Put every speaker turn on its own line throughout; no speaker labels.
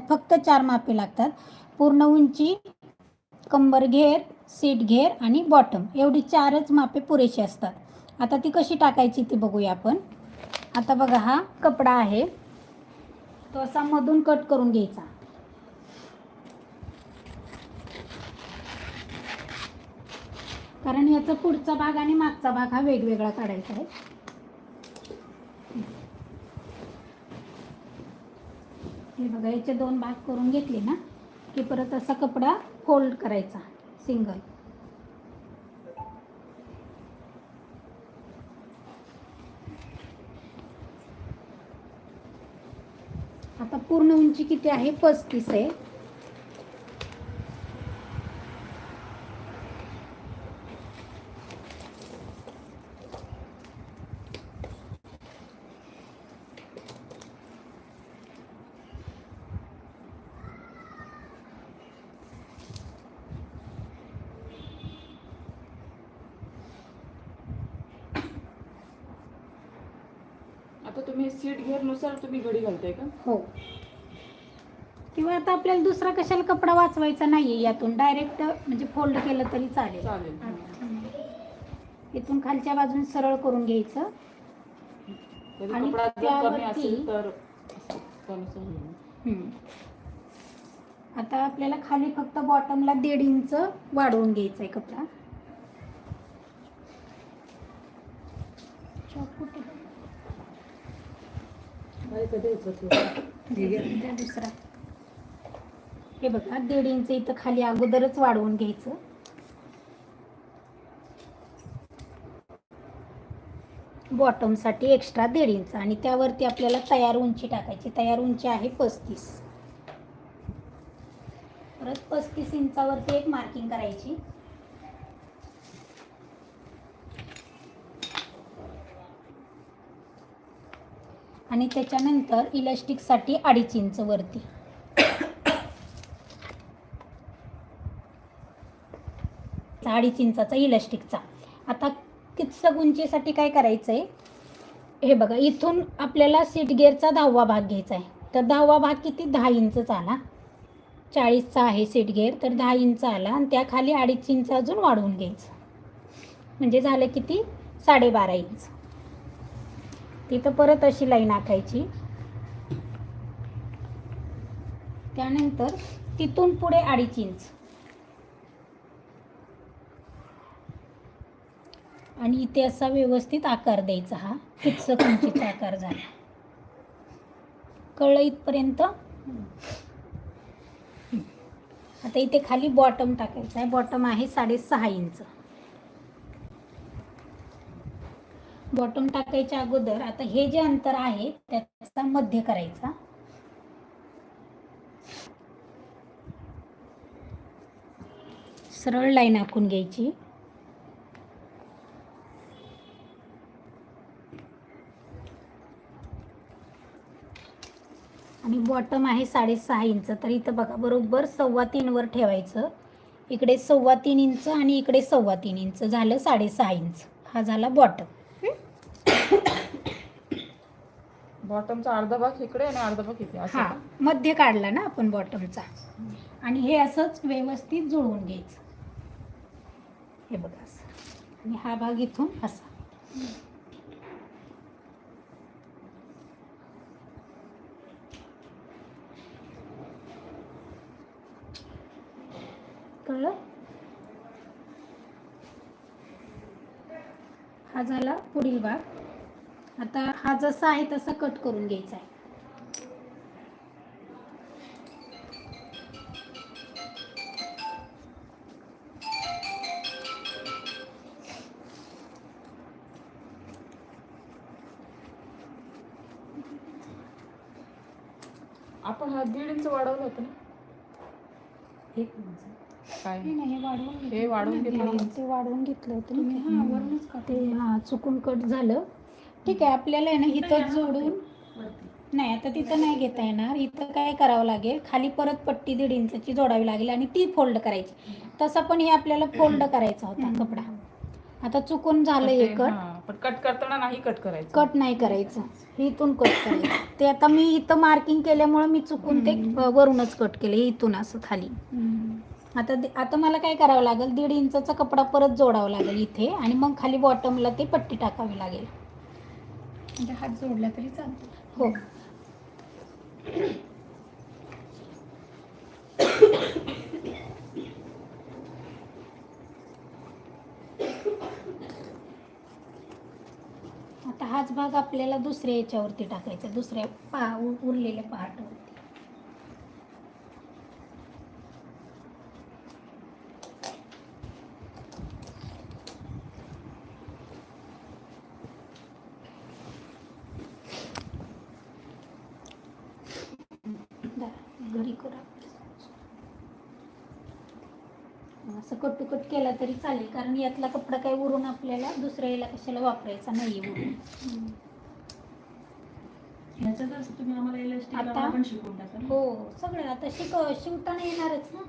फक्त चार मापे लागतात. पूर्ण उंची कंबर घेर सीट घेर आणि बॉटम. एवढी चारच मापे पुरेशी असतात. आता ती कशी टाकायची ती बघूया आपण. आता बघा हा कपडा आहे. तो असा मधून कट करून घ्यायचा. कारण याचा पुढचा भाग आणि मागचा भाग हा वेगवेगळा काढायचा आहे. हे बघा याचे दोन भाग करून घेतले ना की परत असा कपडा फोल्ड करायचा सिंगल आता पूर्ण उंची किती आहे? पस्तीस आहे.
आता तुम्ही सीट घेरनुसार तुम्ही घडी घालताय का?
हो. किंवा आता आपल्याला दुसरा कशाला कपडा वाचवायचा नाहीये यातून. डायरेक्ट म्हणजे फोल्ड केलं तरी चालेल.
चालेल.
इथून खालच्या बाजूने सरळ करून घ्यायचं.
कधी
आणि
कपडा जर कमी
त्यावरती-
असेल तर असं त्यानुसार होईल.
हम्म. आता आपल्याला खाली फक्त बॉटमला दीड इंच वाढवून घ्यायचा आहे कपडा. दुसरा हे बघा दीड इंच इथं खाली अगोदरच वाढवून घ्यायचं. बॉटमसाठी एक्स्ट्रा दीड इंच आणि त्यावरती आपल्याला तयार उंची टाकायची. तयार उंची आहे पस्तीस. परत पस्तीस इंचावरती एक मार्किंग करायची. आणि त्याच्यानंतर इलास्टिकसाठी अडीच इंच वरती. अडीच इंचाचा इलास्टिकचा आता किचक उंचीसाठी काय करायचं आहे हे बघा इथून आपल्याला सीट गेअरचा दहावा भाग घ्यायचा आहे. तर दहावा भाग किती? दहा इंचचा आला. चाळीसचा आहे सीट गेअर तर दहा इंच आला आणि त्याखाली अडीच इंच अजून वाढवून घ्यायचं. म्हणजे झालं किती? साडेबारा इंच. तिथं परत अशी लाईन आखायची त्यानंतर तिथून पुढे अडीच इंच. आणि इथे असा व्यवस्थित आकार द्यायचा हा. किचक उंचीचा आकार झाला. कळलं इथपर्यंत? आता इथे खाली बॉटम टाकायचं आहे. बॉटम आहे साडेसहा इंच. बॉटम टाकायच्या अगोदर आता हे जे अंतर आहे त्याचा मध्य करायचा. सरळ लाईन आखून घ्यायची. आणि बॉटम आहे साडेसहा इंच तर इथं बघा बरोबर सव्वा तीनवर ठेवायचं. इकडे सव्वा तीन इंच आणि इकडे सव्वा तीन इंच झालं साडेसहा इंच. हा झाला बॉटम.
बॉटमचा अर्धा भाग इकडे आणि अर्धा भाग इथे असं
हा
का?
मध्य काढला ना आपण बॉटमचा आणि हे असंच व्यवस्थित जुळवून घ्यायचं. हे बघा असं. आणि हा भाग इथून असा. कळलं? हा झाला पुढील भाग. आता हा जसा आहे तसा कट करून घ्यायचा आहे.
आपण हा दीड इंच वाढवलं होतं ना?
एक मिनिट.
काय?
नाही, नाही, हे वाढवून घेतलं
हे वाढवून
होतं
घेतलं.
ते वाढवून घेतलं होतं ना. ते हां चुकून कट झालं. ठीक आहे आपल्याला आहे ना इथं जोडून नाही आता तिथं नाही घेता येणार. इथं काय करावं लागेल? खाली परत पट्टी दीड इंचाची जोडावी लागेल आणि ती फोल्ड करायची. तसं पण हे आपल्याला फोल्ड करायचा होता कपडा. आता चुकून झालं हे कट.
पण कट करताना नाही कट करायचं.
कट नाही करायचं. हे इथून कट करायचं. ते आता मी इथं मार्किंग केल्यामुळं मी चुकून ते वरूनच कट केले इथून असं खाली. आता आता मला काय करावं लागेल? दीड इंचाचा कपडा परत जोडावा लागेल इथे आणि मग खाली बॉटमला ते पट्टी टाकावी लागेल.
म्हणजे हात जोडला तरी चालतो.
हो. आता हाच भाग आपल्याला दुसऱ्या याच्यावरती टाकायचा दुसऱ्या पा उरलेल्या पार्टवरती दा, घरी करा असं कट कट केला तरी चालेल कारण यातला कपडा काही उरून आपल्याला दुसऱ्या याला कशाला वापरायचा नाही उरून आता- हो सगळं आता शिक शिवताना येणारच ना.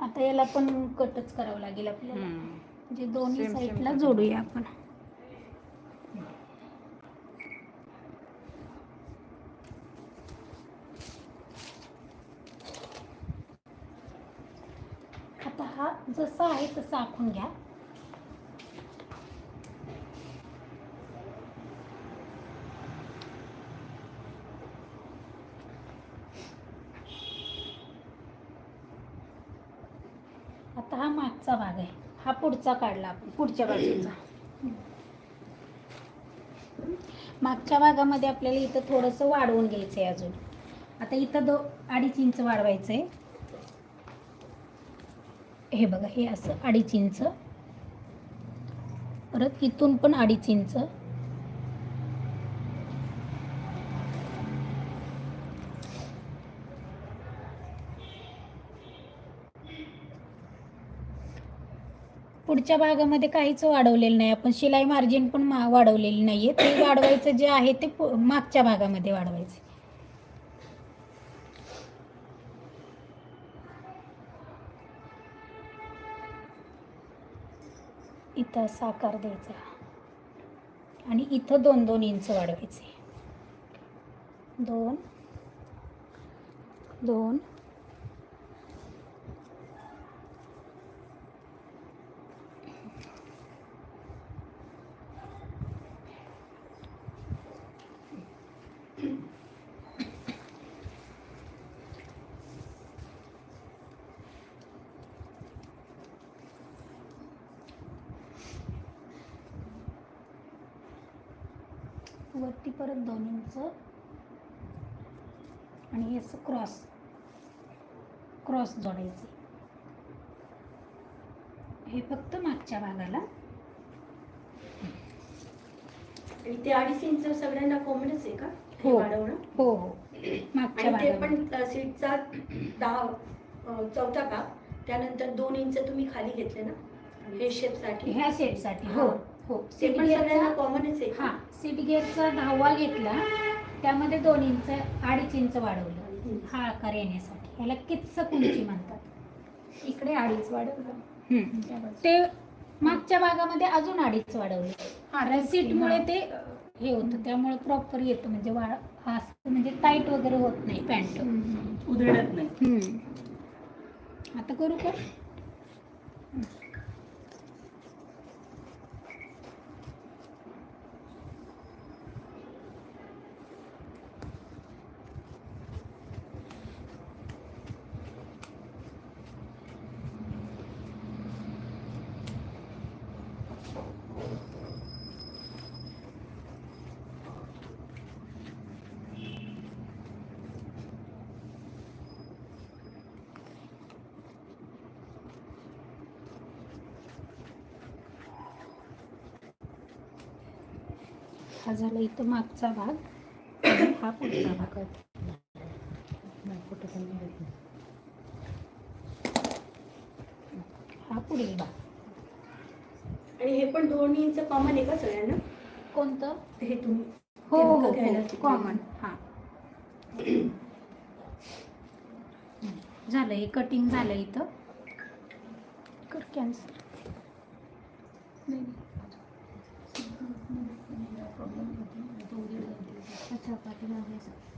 आता याला पण कटच करावं लागेल आपल्याला. म्हणजे दोन्ही साईडला. जोडूया आपण आता हा जसा आहे तसा आखून घ्या. आता हा मागचा भाग आहे. हा पुढचा काढला आपण पुढच्या बाजूचा. मागच्या भागामध्ये आपल्याला इथं थोडंसं वाढवून घ्यायचं आहे अजून. आता इथं दो अडीच इंच वाढवायचं आहे हे बघा हे असं अडीच इंच. परत इथून पण अडीच इंच. पुढच्या भागामध्ये काहीच वाढवलेलं नाही. आपण शिलाई मार्जिन पण वाढवलेली नाही आहे ते वाढवायचं जे आहे ते पु- मागच्या भागामध्ये वाढवायचं. इथं असा आकार द्यायचा. आणि इथं दोन दोन इंच वाढवायचे. दोन दोन वरती परत दोन इंच. आणि हे असं क्रॉस क्रॉस जोडायचे. हे फक्त मागच्या भागाला.
ते अडीच इंच सगळ्यांना कॉमनच आहे का? हे. वाढवणं?
हो हो. मागच्या
ते पण सीटचा दहा चौथा भाग. त्यानंतर दोन इंच तुम्ही खाली घेतले ना? हे शेपसाठी
ह्या सेटसाठी हो. हो.
ते
सीट
सगळ्यांना कॉमनच आहे.
हा सीट गिअरचा दहावा घेतला त्यामध्ये दोन इंच अडीच इंच वाढवलं. हा आकार येण्यासाठी. ह्याला किचक उंची म्हणतात.
इकडे अडीच वाढवलं.
ते मागच्या भागामध्ये अजून अडीच वाढवले.
हा,
कारण सीटमुळे ते हे होतं. त्यामुळे प्रॉपर येतं. म्हणजे हा असं म्हणजे टाईट वगैरे होत नाही पॅन्ट.
उधळत नाही.
आता करू का? हा झाला इथं मागचा भाग. हा पुढचा भाग. हा पुढील भाग.
आणि हे पण दोन इंच कॉमन आहे का सगळ्यांना?
कोणतं?
हे तुम्ही
हो हो हो. कॉमन हां. झालं हे कटिंग झालं इथं. कर कॅन्सल
अच्छा पाठीमागे असं.